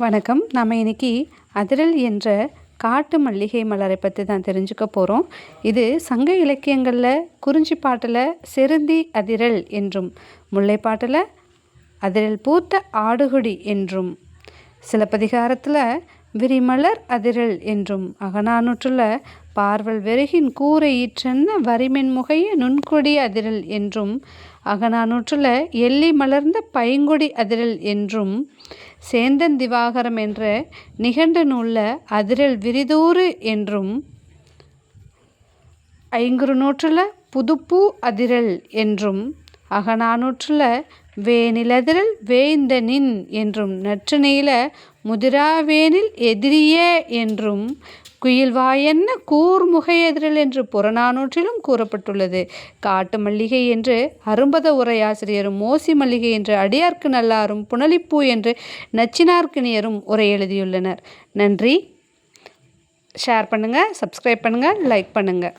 வணக்கம். நம்ம இன்னைக்கு அதிரல் என்ற காட்டு மல்லிகை மலரை பற்றி தான் தெரிஞ்சுக்க போகிறோம் இது சங்க இலக்கியங்களில் குறிஞ்சி பாட்டில் செருந்தி அதிரல் என்றும் முல்லைப்பாட்டில் அதிரல் பூத்த ஆடுகுடி என்றும் சிலப்பதிகாரத்தில் விரிமலர் அதிரல் என்றும் அகநானூற்றில் பார்வல் வெறுகின் கூரை ஈற்றென்ன வரிமென் முகைய நுண்கொடி அதிரல் என்றும் அகநானூற்றில் எள்ளி மலர்ந்த பைங்கொடி அதிரல் என்றும் சேந்தன் திவாகரம் என்ற நிகண்ட நூலில் அதிரல் விரிதூறு என்றும் ஐங்குறு நூற்றில் புதுப்பூ அதிரல் என்றும் அகநானூற்றில் வேனிலதிரல் வேய்ந்த நின் என்றும் நற்றினையில் முதிராவேனில் எதிரிய என்றும் குயில்வாயென்ன கூர்முகையெதிரல் என்று புறநானூற்றிலும் கூறப்பட்டுள்ளது. காட்டு மல்லிகை என்று அரும்பத உரையாசிரியரும் மோசி மல்லிகை என்று அடியார்க்கு நல்லாரும் புனலிப்பூ என்று நச்சினார்க்கினியரும் உரை எழுதியுள்ளனர். நன்றி. ஷேர் பண்ணுங்கள் சப்ஸ்கிரைப் பண்ணுங்கள் லைக் பண்ணுங்கள்